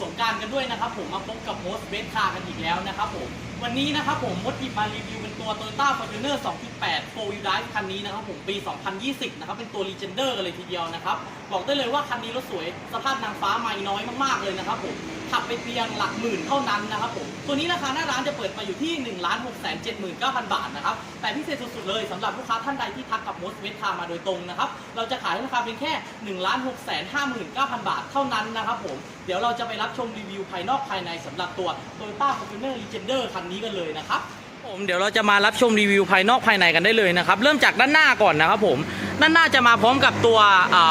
สงการกันด้วยนะครับผมมาพบกับโพสเบสคากันอีกแล้วนะครับผม วันนี้นะครับผมมดหยิบมารีวิวเป็นตัว Toyota Fortuner 2.8 4 wheel drive คันนี้นะครับผมปี 2020 นะครับเป็นตัว Legender กันเลยทีเดียวนะครับ บอกได้เลยว่าคันนี้รถสวยสภาพนางฟ้าไม่น้อยมากๆเลยนะครับผมขับไปเพียงหลักหมื่นเท่านั้นนะครับผมตัวนี้ราคาหน้าร้านจะเปิดมาอยู่ที่ 1 6 7 9 0 0 0 บาทนะครับ แต่พิเศษสุดๆเลยสำหรับลูกค้าท่านใดที่ทักกับมดเวทคามาโดยตรงนะครับ เราจะขายให้ราคาเพียงแค่ 1 6 5 9 0 0 0 บาทเท่านั้นนะครับผมเดี๋ยวเราจะไปรับชมรีวิวภายนอกภายในสำหรับตัว Toyota Fortuner Legender คันนี้กันเลยนะครับผมเดี๋ยวเราจะมารับชมรีวิวภายนอกภายในกันได้เลยนะครับ เริ่มจากด้านหน้าก่อนนะครับผมด้านหน้าจะมาพร้อมกับตัว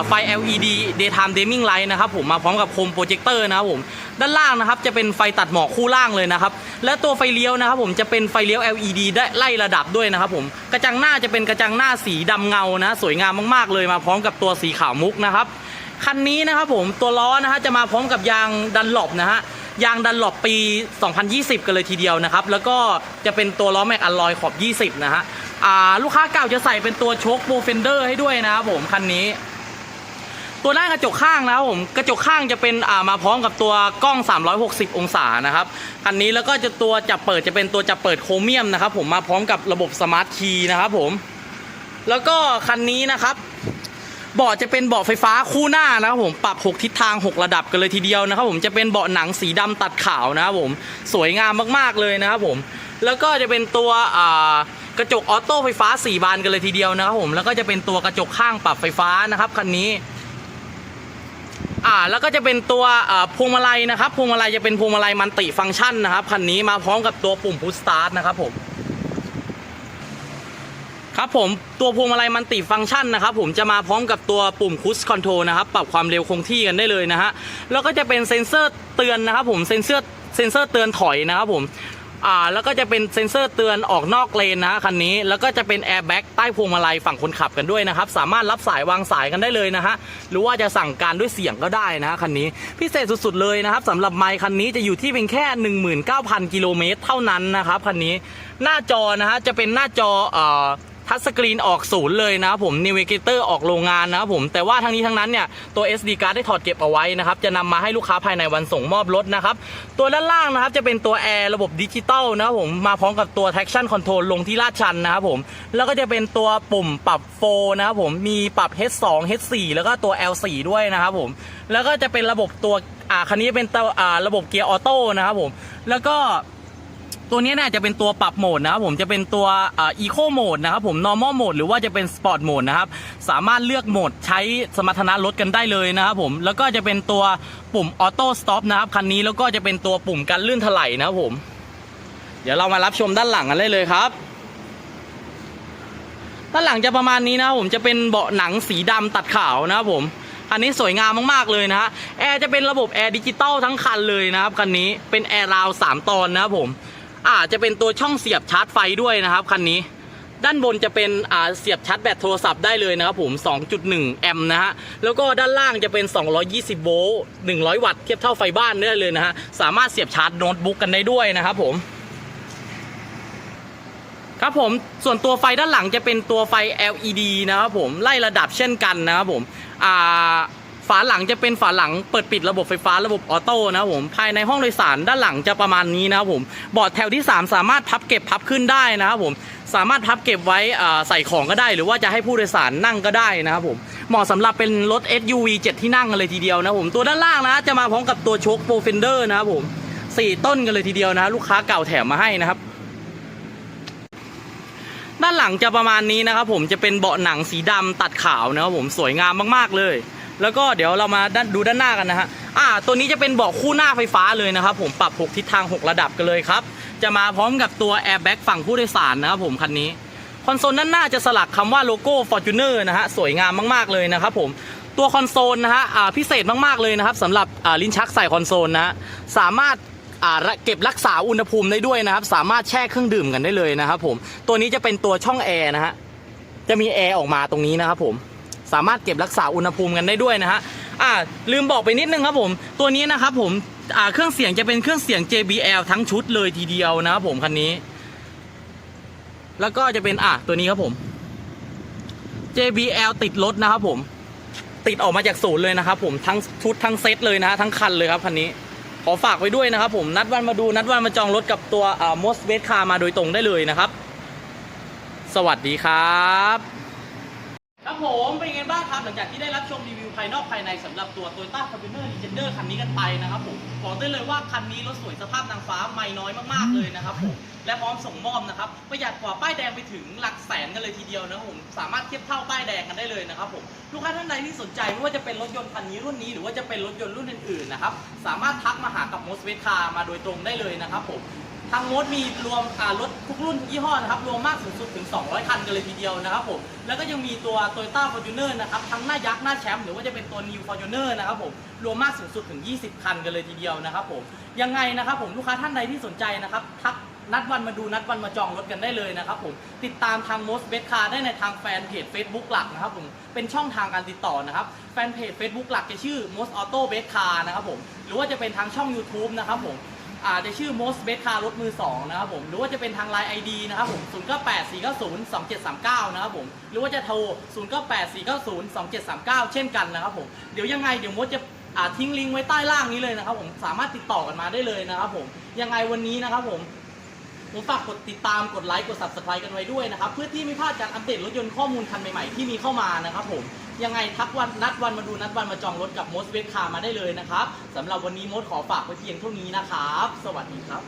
ไฟ LED daytime dimming light นะครับผมมาพร้อมกับโคมโปรเจคเตอร์นะครับผมด้านล่างนะครับจะเป็นไฟตัดหมอกคู่ล่างเลยนะครับและตัวไฟเลี้ยวนะครับผมจะเป็นไฟเลี้ยว LED ได้ไล่ระดับด้วยนะครับผมกระจังหน้าจะเป็นกระจังหน้าสีดำเงานะสวยงามมากๆ เลยมาพร้อมกับตัวสีขาวมุกนะครับคันนี้นะครับผมตัวล้อนะฮะจะมาพร้อมกับยางดันหลบนะฮะ ยางดันหลบปี 2020 กันเลยทีเดียวนะครับ แล้วก็จะเป็นตัวล้อแม็กอลลอยขอบ 20 นะฮะลูกค้าเก่าจะใส่เป็นตัวโชคโบเฟนเดอร์ให้ด้วยนะครับผมคันนี้ ตัวหน้ากระจกข้างนะครับผมกระจกข้างจะเป็นามาพร้อมกับตัวกล้อง 360 องศานะครับคันนี้แล้วก็จะตัวจับเปิดจะเป็นตัวจับเปิดโครเมียมนะครับผมมาพร้อมกับระบบสมาร์ทคีย์นะครับผมแล้วก็คันนี้นะครับ เบาะจะเป็นเบาะไฟฟ้าคู่หน้านะครับผมปรับ 6 ทิศทาง 6 ระดับกันเลยทีเดียวนะครับผมจะเป็นเบาะหนังสีดำตัดขาวนะครับผมสวยงามมากๆเลยนะครับผมแล้วก็จะเป็นตัวกระจกออโต้ไฟฟ้า 4 บานกันเลยทีเดียวนะครับผมแล้วก็จะเป็นตัวกระจกข้างปรับไฟฟ้านะครับคันนี้อ่าแล้วก็จะเป็นตัวพวงมาลัยนะครับพวงมาลัยจะเป็นพวงมาลัยมันติฟังก์ชันนะครับคันนี้มาพร้อมกับตัวปุ่มพุชสตาร์ทนะครับผม ครับผมตัวพวงมาลัยมันติฟังก์ชันนะครับผมจะมาพร้อมกับตัวปุ่มคูสคอนโทรนะครับปรับความเร็วคงที่กันได้เลยนะฮะแล้วก็จะเป็นเซ็นเซอร์เตือนนะครับผมเซ็นเซอร์เซ็นเซอร์เตือนถอยนะครับผมอ่าแล้วก็จะเป็นเซ็นเซอร์เตือนออกนอกเลนนะคันนี้แล้วก็จะเป็นแอร์แบ็กใต้พวงมาลัยฝั่งคนขับกันด้วยนะครับสามารถรับสายวางสายกันได้เลยนะฮะหรือว่าจะสั่งการด้วยเสียงก็ได้นะฮะคันนี้พิเศษสุดๆเลยนะครับสำหรับไมค์คันนี้จะอยู่ที่เพียงแค่ 19,000 กิโลเมตรเท่านั้นนะครับคันนี้หน้าจอนะฮะจะเป็นหน้าจอเอ่อ ทัชสกรีนออกศูนย์เลยนะครับผมน v i เกเตอร์ออกโรงงานนะครับผมแต่ว่าทั้งนี้ทั้งนั้นเนี่ยตัว SD card ได้ถอดเก็บเอาไว้นะครับจะนำมาให้ลูกค้าภายในวันส่งมอบรถนะครับตัวด้านล่างนะครับจะเป็นตัวแอร์ระบบดิจิตอลนะครับผมมาพร้อมกับตัว traction control ลงที่ลาดชันนะครับผมแล้วก็จะเป็นตัวปุ่มปรับโฟนะครับผมมีปรับ H2 H4 แล้วก็ตัว L4 ด้วยนะครับผมแล้วก็จะเป็นระบบตัวอ่าคันนี้เป็นตัวอ่าระบบเกียร์ออโต้นะครับผมแล้วก็ ตัวนี้เนี่ยจะเป็นตัวปรับโหมดนะครับผมจะเป็นตัวอีโคโหมดนะครับผม normal mode หรือว่าจะเป็นสปอร์ตโหมดนะครับสามารถเลือกโหมดใช้สมรรถนะรถกันได้เลยนะครับผมแล้วก็จะเป็นตัวปุ่มออโต้สต็อปนะครับคันนี้แล้วก็จะเป็นตัวปุ่มกันลื่นถลายนะครับผม เดี๋ยวเรามารับชมด้านหลังกันได้เลยครับด้านหลังจะประมาณนี้นะครับผมจะเป็นเบาะหนังสีดำตัดขาวนะครับผมคันนี้สวยงามมากๆเลยนะฮะแอร์จะเป็นระบบแอร์ดิจิตอลทั้งคันเลยนะครับคันนี้เป็นแอร์ราวสามตอนนะครับผม อาจะเป็นตัวช่องเสียบชาร์จไฟด้วยนะครับคันนี้ ด้านบนจะเป็นอ่าเสียบชาร์จแบตโทรศัพท์ได้เลยนะครับผม 2.1 แอมป์นะฮะ แล้วก็ด้านล่างจะเป็น 220 โวลต์ 100 วัตต์เทียบเท่าไฟบ้านได้เลยนะฮะ สามารถเสียบชาร์จโน้ตบุ๊กกันได้ด้วยนะครับผมครับผมส่วนตัวไฟด้านหลังจะเป็นตัวไฟ LED นะครับผมไล่ระดับเช่นกันนะครับผมอ่า ฝาหลังจะเป็นฝาหลังเปิดปิดระบบไฟฟ้าระบบออโต้นะครับผมภายในห้องโดยสารด้านหลังจะประมาณนี้นะครับผมบอร์ดแถวที่ 3 สามารถพับเก็บพับขึ้นได้นะครับผมสามารถพับเก็บไว้ใส่ของก็ได้ หรือว่าจะให้ผู้โดยสารนั่งก็ได้นะครับผมเหมาะสำหรับเป็นรถ SUV 7 ที่นั่งกันเลยทีเดียวนะผมตัวด้านล่างนะจะมาพร้อมกับตัวโชคโปรเฟนเดอร์นะครับผมสี่ต้นกันเลยทีเดียวนะลูกค้าเก่าแถมมาให้นะครับ ด้านหลังจะประมาณนี้นะครับผมจะเป็นเบาะหนังสีดำตัดขาวนะครับผมสวยงามมากๆเลย แล้วก็เดี๋ยวเรามาด้านดูด้านหน้ากันนะฮะอ่าตัวนี้จะเป็นเบาะคู่หน้าไฟฟ้าเลยนะครับผมปรับ 6 ทิศทาง 6 ระดับกันเลยครับ จะมาพร้อมกับตัวแอร์แบ็กฝั่งผู้โดยสารนะครับผมคันนี้คอนโซลด้านหน้าจะสลักคำว่าโลโก้ Fortuner นะฮะสวยงามมากๆเลยนะครับผมตัวคอนโซลนะฮะอ่าพิเศษมากๆเลยนะครับสำหรับอ่าลิ้นชักใส่คอนโซลนะสามารถเก็บรักษาอุณหภูมิได้ด้วยนะครับ สามารถแช่เครื่องดื่มกันได้เลยนะครับผมตัวนี้จะเป็นตัวช่องแอร์นะฮะจะมีแอร์ออกมาตรงนี้นะครับผม สามารถเก็บรักษาอุณหภูมิกันได้ด้วยนะฮะอ่าลืมบอกไปนิดนึงครับผม ตัวนี้นะครับผมอ่าเครื่องเสียงจะเป็นเครื่องเสียง JBL ทั้งชุดเลยทีเดียวนะครับผมคันนี้ แล้วก็จะเป็นอ่าตัวนี้ครับผม JBL ติดรถนะครับผม ติดออกมาจากศูนย์เลยนะครับผมทั้งชุดทั้งเซตเลยนะฮะทั้งคันเลยครับคันนี้ขอฝากไว้ด้วยนะครับผมนัดวันมาดูนัดวันมาจองรถกับตัวอ่ามสเวสคามาโดยตรงได้เลยนะครับ สวัสดีครับ ครับผมเป็นยังไงบ้างครับหลังจากที่ได้รับชมรีวิวภายนอกภายในสำหรับตัว Toyota Fortuner Legender คันนี้กันไปนะครับผมบอกได้เลยว่าคันนี้รถสวยสภาพนางฟ้าไม่น้อยมากๆเลยนะครับผมและพร้อมส่งมอบนะครับประหยัดกว่าป้ายแดงไปถึงหลักแสนกันเลยทีเดียวนะครับผมสามารถเทียบเท่าป้ายแดงกันได้เลยนะครับผมลูกค้าท่านใดที่สนใจไม่ว่าจะเป็นรถยนต์คันนี้รุ่นนี้หรือว่าจะเป็นรถยนต์รุ่นอื่นๆนะครับสามารถทักมาหากับมสเวทคามาโดยตรงได้เลยนะครับผม ทางมดมีรวมรถทุกรุ่นทุกยี่ห้อนะครับรวมมากสูงสุดถึง 200 คันกันเลยทีเดียวนะครับผมแล้วก็ยังมีตัว Toyota Fortuner นะครับทั้งหน้ายักษ์หน้าแชมป์หรือว่าจะเป็นตัว New Fortuner นะครับผมรวมมากสูงสุดถึง 20 คันกันเลยทีเดียวนะครับผมยังไงนะครับผมลูกค้าท่านใดที่สนใจนะครับทักนัดวันมาดูนัดวันมาจองรถกันได้เลยนะครับผมติดตามทาง Most Best Car ได้ในทางแฟนเพจ Facebook หลักนะครับผมเป็นช่องทางการติดต่อนะครับแฟนเพจ Facebook หลักจะชื่อ Most Auto Best Car นะครับผมหรือว่าจะเป็นทางช่อง YouTube นะครับผม จจะชื่อ most best car รถมือ 2 นะครับผม หรือว่าจะเป็นทางไลน์ ID นะครับผม 0 9 8 4 9 0 2 7 3 9 นะครับผม หรือว่าจะโทร 0 9 8 4 9 0 2 7 3 9 เช่นกันนะครับผม เดี๋ยวยังไงเดี๋ยวมดจะอาทิ้งลิงก์ไว้ใต้ล่างนี้เลยนะครับผม สามารถติดต่อกันมาได้เลยนะครับผม ยังไงวันนี้นะครับผม ผมฝากกดติดตามกดไลค์กด subscribe กันไว้ด้วยนะครับ เพื่อที่ไม่พลาดการอัปเดตรถยนต์ข้อมูลคันใหม่ๆที่มีเข้ามานะครับผมยังไงทักวันนัดวันมาดูนัดวันมาจองรถกับมดเวสคามาได้เลยนะครับสำหรับวันนี้มดขอฝากไว้เพียงเท่านี้นะครับ สวัสดีครับ